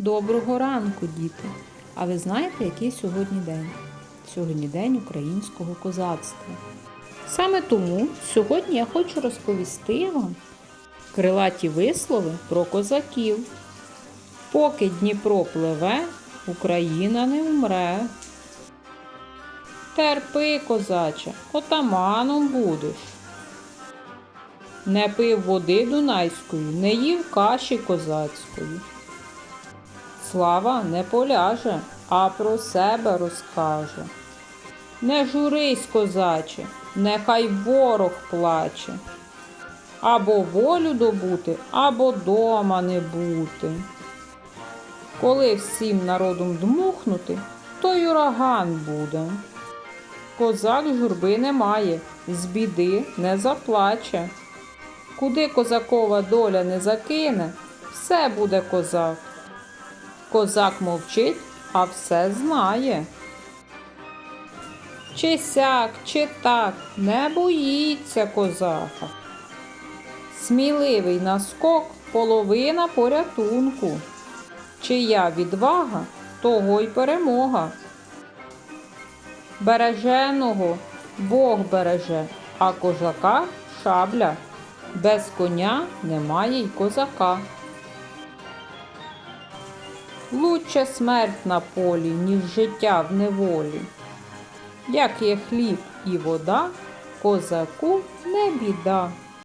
Доброго ранку, діти! А ви знаєте, який сьогодні день? Сьогодні день українського козацтва. Саме тому сьогодні я хочу розповісти вам крилаті вислови про козаків. Поки Дніпро пливе, Україна не вмре. Терпи, козаче, отаманом будеш. Не пив води дунайської, не їв каші козацької. Слава не поляже, а про себе розкаже. Не журись, козаче, нехай ворог плаче. Або волю добути, або дома не бути. Коли всім народом дмухнути, то й ураган буде. Козак журби не має, з біди не заплаче. Куди козакова доля не закине, все буде козак. Козак мовчить, а все знає. Чи сяк, чи так, не боїться козака. Сміливий наскок половина порятунку. Чия відвага, того й перемога. Береженого Бог береже, а козака шабля. Без коня немає й козака. Лучше смерть на полі, ніж життя в неволі. Як є хліб і вода, козаку не біда.